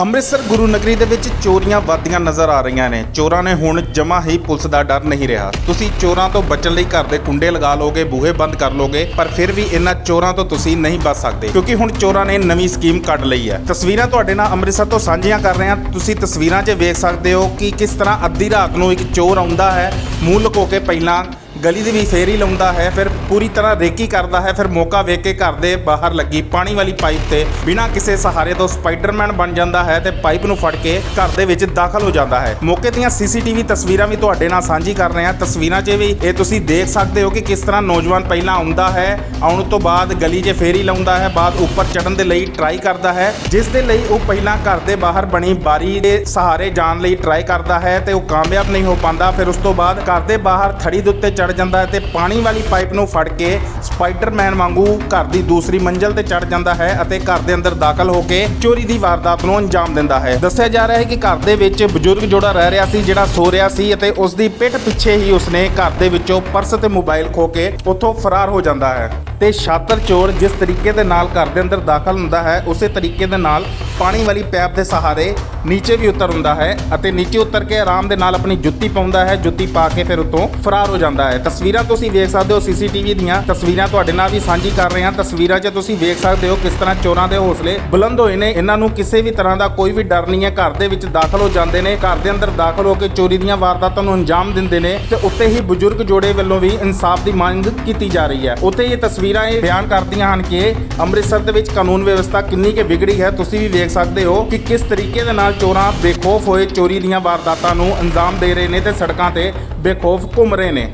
ਅੰਮ੍ਰਿਤਸਰ ਗੁਰੂ ਨਗਰੀ ਦੇ ਵਿੱਚ ਚੋਰੀਆਂ ਵੱਧਦੀਆਂ ਨਜ਼ਰ ਆ ਰਹੀਆਂ ਨੇ। ਚੋਰਾਂ ਨੇ ਹੁਣ ਜਮਾ ਹੀ ਪੁਲਿਸ ਦਾ ਡਰ ਨਹੀਂ ਰਿਹਾ। ਤੁਸੀਂ ਚੋਰਾਂ ਤੋਂ ਬਚਣ ਲਈ ਘਰ ਦੇ ਕੁੰਡੇ ਲਗਾ ਲੋਗੇ ਬੂਹੇ ਬੰਦ ਕਰ ਲੋਗੇ ਪਰ ਫਿਰ ਵੀ ਇਹਨਾਂ ਚੋਰਾਂ ਤੋਂ ਤੁਸੀਂ ਨਹੀਂ ਬਚ ਸਕਦੇ। ਕਿਉਂਕਿ ਹੁਣ ਚੋਰਾਂ ਨੇ ਨਵੀਂ ਸਕੀਮ ਕੱਢ ਲਈ ਹੈ। ਤਸਵੀਰਾਂ ਤੁਹਾਡੇ ਨਾਲ ਅੰਮ੍ਰਿਤਸਰ ਤੋਂ ਸਾਂਝੀਆਂ ਕਰ ਰਹੇ ਹਾਂ। ਤੁਸੀਂ ਤਸਵੀਰਾਂ 'ਚ ਵੇਖ ਸਕਦੇ ਹੋ ਕਿ ਕਿਸ ਤਰ੍ਹਾਂ ਅੱਧੀ ਰਾਤ ਨੂੰ ਇੱਕ ਚੋਰ ਆਉਂਦਾ ਹੈ। ਮੂੰਹ ਲੁਕੋ ਕੇ ਪਹਿਲਾਂ ਗਲੀ ਦੀ ਵੀ ਫੇਰੀ ਲਾਉਂਦਾ ਹੈ, ਫਿਰ ਪੂਰੀ ਤਰ੍ਹਾਂ ਰੇਕੀ ਕਰਦਾ ਹੈ, ਫਿਰ ਮੌਕਾ ਵੇਖ ਕੇ ਘਰ ਦੇ ਬਾਹਰ ਲੱਗੀ ਪਾਣੀ ਵਾਲੀ ਪਾਈਪ ਤੇ ਬਿਨਾਂ ਕਿਸੇ ਸਹਾਰੇ ਤੋਂ ਸਪਾਈਡਰਮੈਨ ਬਣ ਜਾਂਦਾ ਹੈ ਤੇ ਪਾਈਪ ਨੂੰ ਫੜ ਕੇ ਘਰ ਦੇ ਵਿੱਚ ਦਾਖਲ ਹੋ ਜਾਂਦਾ ਹੈ। ਮੌਕੇ ਦੀਆਂ ਸੀਸੀਟੀਵੀ ਤਸਵੀਰਾਂ ਵੀ ਤੁਹਾਡੇ ਨਾਲ ਸਾਂਝੀ ਕਰ ਰਹੇ ਹਾਂ। ਤਸਵੀਰਾਂ 'ਚ ਵੀ ਇਹ ਤੁਸੀਂ ਦੇਖ ਸਕਦੇ ਹੋ ਕਿ ਕਿਸ ਤਰ੍ਹਾਂ ਨੌਜਵਾਨ ਪਹਿਲਾਂ ਆਉਂਦਾ ਹੈ, ਆਉਣ ਤੋਂ ਬਾਅਦ ਗਲੀ 'ਚ ਫੇਰੀ ਲਾਉਂਦਾ ਹੈ, ਬਾਅਦ ਉੱਪਰ ਚੜਨ ਦੇ ਲਈ ਟਰਾਈ ਕਰਦਾ ਹੈ, ਜਿਸ ਦੇ ਲਈ ਉਹ ਪਹਿਲਾਂ ਘਰ ਦੇ ਬਾਹਰ ਬਣੀ ਬਾਰੀ ਦੇ ਸਹਾਰੇ ਜਾਣ ਲਈ ਟਰਾਈ ਕਰਦਾ ਹੈ ਤੇ ਉਹ ਕਾਮਯਾਬ ਨਹੀਂ ਹੋ ਪਾਉਂਦਾ। ਫਿਰ ਉਸ ਤੋਂ ਬਾਅਦ ਘਰ ਦੇ ਬਾਹਰ ਥੜੀ ਦੇ ਉੱਤੇ ਚੜ ਜਾਂਦਾ ਹੈ ਤੇ ਪਾਣੀ ਵਾਲੀ ਪਾਈਪ ਨੂੰ ਫੜ ਕੇ ਸਪਾਈਡਰਮੈਨ ਵਾਂਗੂ ਘਰ ਦੀ ਦੂਸਰੀ ਮੰਜ਼ਲ ਤੇ ਚੜ ਜਾਂਦਾ ਹੈ ਅਤੇ ਘਰ ਦੇ ਅੰਦਰ ਦਾਖਲ ਹੋ ਕੇ ਚੋਰੀ ਦੀ ਵਾਰਦਾਤ ਨੂੰ ਅੰਜਾਮ ਦਿੰਦਾ ਹੈ। ਦੱਸਿਆ ਜਾ ਰਿਹਾ ਹੈ ਕਿ ਘਰ ਦੇ ਵਿੱਚ ਬਜ਼ੁਰਗ ਜੋੜਾ ਰਹਿ ਰਿਹਾ ਸੀ ਜਿਹੜਾ ਸੋ ਰਿਹਾ ਸੀ ਅਤੇ ਉਸ ਦੀ ਪਿੱਠ ਪਿੱਛੇ ਹੀ ਉਸਨੇ ਘਰ ਦੇ ਵਿੱਚੋਂ ਪਰਸ ਤੇ ਮੋਬਾਈਲ ਖੋ ਕੇ ਉੱਥੋਂ ਫਰਾਰ ਹੋ ਜਾਂਦਾ ਹੈ ਤੇ ਸ਼ਾਤਰ ਚੋਰ ਜਿਸ ਤਰੀਕੇ ਦੇ ਨਾਲ ਘਰ ਦੇ ਅੰਦਰ ਦਾਖਲ ਹੁੰਦਾ ਹੈ, ਉਸੇ ਤਰੀਕੇ ਦੇ ਨਾਲ ਪਾਣੀ ਵਾਲੀ ਪੈਪ ਦੇ ਸਹਾਰੇ ਨੀਚੇ ਵੀ ਉਤਰ ਹੁੰਦਾ ਹੈ ਅਤੇ ਨੀਚੇ ਉਤਰ ਕੇ ਆਰਾਮ ਦੇ ਨਾਲ ਆਪਣੀ ਜੁੱਤੀ ਪਾਉਂਦਾ ਹੈ, ਜੁੱਤੀ ਪਾ ਕੇ ਫਿਰ ਉਤੋਂ ਫਰਾਰ ਹੋ ਜਾਂਦਾ ਹੈ। ਤਸਵੀਰਾਂ ਤੁਸੀਂ ਵੇਖ ਸਕਦੇ ਹੋ ਸੀਸੀਟੀਵੀ ਦੀਆਂ। ਤਸਵੀਰਾਂ ਤੁਹਾਡੇ ਨਾਲ ਵੀ ਸਾਂਝੀ ਕਰ ਰਹੇ ਹਾਂ। ਤਸਵੀਰਾਂ 'ਚ ਤੁਸੀਂ ਵੇਖ ਸਕਦੇ ਹੋ ਕਿਸ ਤਰ੍ਹਾਂ ਚੋਰਾਂ ਦੇ ਹੌਸਲੇ ਬੁਲੰਦ ਹੋਏ ਨੇ। ਇਹਨਾਂ ਨੂੰ ਕਿਸੇ ਵੀ ਤਰ੍ਹਾਂ ਦਾ ਕੋਈ ਵੀ ਡਰ ਨਹੀਂ ਹੈ। ਘਰ ਦੇ ਵਿੱਚ ਦਾਖਲ ਹੋ ਜਾਂਦੇ ਨੇ। ਘਰ ਦੇ ਅੰਦਰ ਦਾਖਲ ਹੋ ਕੇ ਚੋਰੀ ਦੀਆਂ ਵਾਰਦਾਤਾਂ ਨੂੰ ਅੰਜਾਮ ਦਿੰਦੇ ਨੇ ਤੇ ਉੱਤੇ ਹੀ ਬਜ਼ੁਰਗ ਜੋੜੇ ਵੱਲੋਂ ਵੀ ਇਨਸਾਫ ਦੀ ਮੰਗ ਕੀਤੀ ਜਾ ਰਹੀ ਹੈ। ਉੱਤੇ ਇਹ ਤਸਵੀਰਾਂ ਇਹ ਬਿਆਨ ਕਰਦੀਆਂ ਹਨ ਕਿ ਅੰਮ੍ਰਿਤਸਰ ਦੇ ਵਿੱਚ ਕਾਨੂੰਨ ਵਿਵਸਥਾ ਕਿੰਨੀ ਕਿ ਵਿਗੜੀ ਹੈ। ਤੁਸੀਂ ਵੀ ਵੇਖ ਸਕਦੇ ਹੋ ਕਿ ਕਿਸ ਤਰੀਕੇ ਦੇ ਨਾਲ ਚੋਰਾਂ ਬੇਖੌਫ ਹੋਏ ਚੋਰੀ ਦੀਆਂ ਵਾਰਦਾਤਾਂ ਨੂੰ ਅੰਜਾਮ ਦੇ ਰਹੇ ਨੇ ਤੇ ਸੜਕਾਂ ਤੇ ਬੇਖੌਫ ਘੁੰਮ ਰਹੇ ਨੇ।